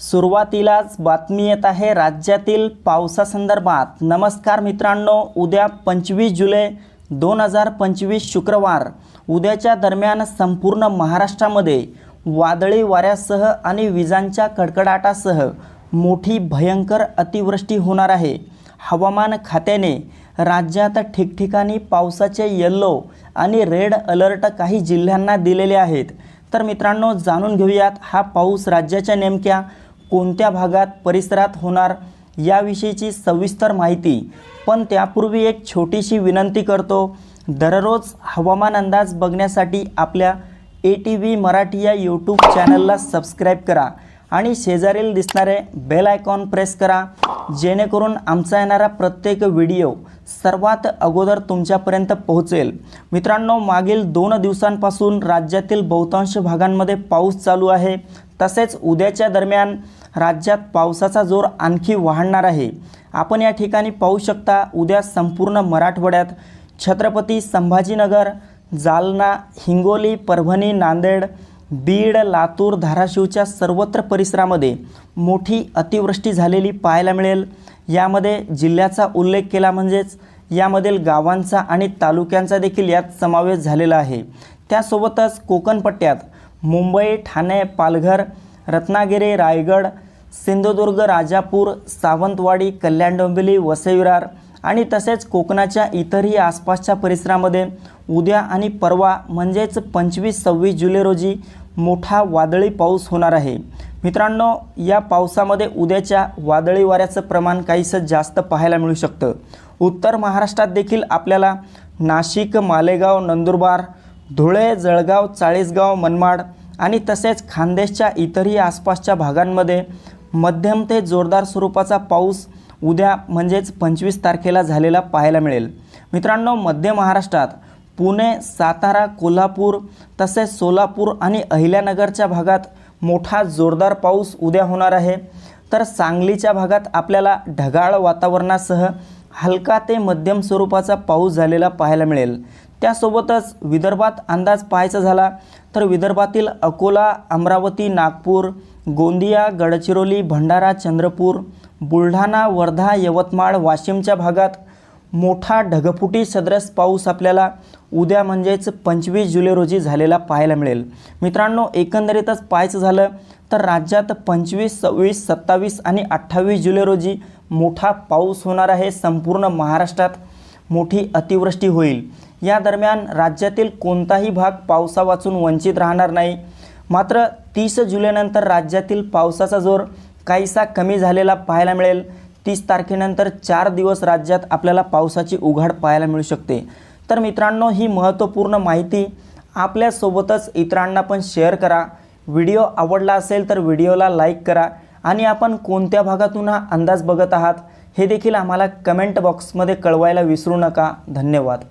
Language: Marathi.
सुरुवातीलाच बातमी येत आहे राज्यातील पावसासंदर्भात. नमस्कार मित्रांनो उद्या पंचवीस जुलै दोन हजार पंचवीस शुक्रवार. उद्याच्या दरम्यान संपूर्ण महाराष्ट्रामध्ये वादळी वाऱ्यासह आणि विजांच्या कडकडाटासह मोठी भयंकर अतिवृष्टी होणार आहे. हवामान खात्याने राज्यात ठिकठिकाणी पावसाचे येल्लो आणि रेड अलर्ट काही जिल्ह्यांना दिलेले आहेत. तर मित्रांनो जाणून घेऊयात हा पाऊस राज्याच्या नेमक्या कोणत्या भागात परिसरात होणार याविषयीची सविस्तर माहिती पण त्यापूर्वी एक छोटीशी विनंती करतो. दररोज हवामान अंदाज बघण्यासाठी आपल्या ए टी व्ही मराठी या यूट्यूब चॅनलला सबस्क्राईब करा आणि शेजारील दिसणारे बेल आयकॉन प्रेस करा जेणेकरून आमचा येणारा प्रत्येक व्हिडिओ सर्वात अगोदर तुमच्यापर्यंत पोहोचेल. मित्रांनो मागील दोन दिवसांपासून राज्यातील बहुतांश भागांमध्ये पाऊस चालू आहे. तसेच उद्याच्या दरम्यान राज्यात पावसाचा जोर आणखी वाढणार आहे. आपण या ठिकाणी पाहू शकता उद्या संपूर्ण मराठवाड्यात छत्रपती संभाजीनगर जालना हिंगोली परभणी नांदेड बीड लातूर धाराशिवच्या सर्वत्र परिसरामध्ये मोठी अतिवृष्टी झालेली पाहायला मिळेल. यामध्ये जिल्ह्याचा उल्लेख केला म्हणजेच यामधील गावांचा आणि तालुक्यांचा देखील यात समावेश झालेला आहे. त्यासोबतच कोकणपट्ट्यात मुंबई ठाणे पालघर रत्नागिरी रायगड सिंधुदुर्ग राजापूर सावंतवाडी कल्याण डोंबिवली वसईविरार आणि तसेच कोकणाच्या इतरही आसपासच्या परिसरामध्ये उद्या आणि परवा म्हणजेच पंचवीस सव्वीस जुलै रोजी मोठा वादळी पाऊस होणार आहे. मित्रांनो या पावसामध्ये उद्याच्या वादळी वाऱ्याचं प्रमाण काहीसं जास्त पाहायला मिळू शकतं. उत्तर महाराष्ट्रात देखील आपल्याला नाशिक मालेगाव नंदुरबार धुळे जळगाव चाळीसगाव मनमाड आणि तसेच खानदेशच्या इतरही आसपासच्या भागांमध्ये मध्यम ते जोरदार स्वरूपाचा पाऊस उद्या म्हणजेच पंचवीस तारखेला झालेला पाहायला मिळेल. मित्रांनो मध्य महाराष्ट्रात पुणे सातारा कोल्हापूर तसेच सोलापूर आणि अहिल्यानगरच्या भागात मोठा जोरदार पाऊस उद्या होणार आहे. तर सांगलीच्या भागात आपल्याला ढगाळ वातावरणासह हलका ते मध्यम स्वरूपाचा पाऊस झालेला पाहायला मिळेल. त्यासोबतच विदर्भात अंदाज पाहायचा झाला तर विदर्भातील अकोला अमरावती नागपूर गोंदिया गडचिरोली भंडारा चंद्रपूर बुलढाणा वर्धा यवतमाळ वाशिमच्या भागात मोठा ढगफुटी सदरस पाऊस आपल्याला उद्या म्हणजेच पंचवीस जुलै रोजी झालेला पाहायला मिळेल. मित्रांनो एकंदरीतच पाहायचं झालं तर राज्यात पंचवीस सव्वीस सत्तावीस आणि अठ्ठावीस जुलै रोजी मोठा पाऊस होणार आहे संपूर्ण महाराष्ट्रात. मोठी अतिवृष्टी होईल. या दरम्यान राज्यातील कोणताही भाग पावसावाचून वंचित राहणार नाही. मात्र तीस जुलैनंतर राज्यातील पावसाचा जोर काहीसा कमी झालेला पाहायला मिळेल. तीस तारखेनंतर चार दिवस राज्यात आपल्याला पावसाची उघाड पाहायला मिळू शकते. तर मित्रांनो ही महत्त्वपूर्ण माहिती आपल्यासोबतच इतरांना पण शेअर करा. व्हिडिओ आवडला असेल तर व्हिडिओला लाईक करा आणि आपण कोणत्या भागातून हा अंदाज बघत आहात हे देखील आम्हाला कमेंट बॉक्समध्ये कळवायला विसरू नका. धन्यवाद.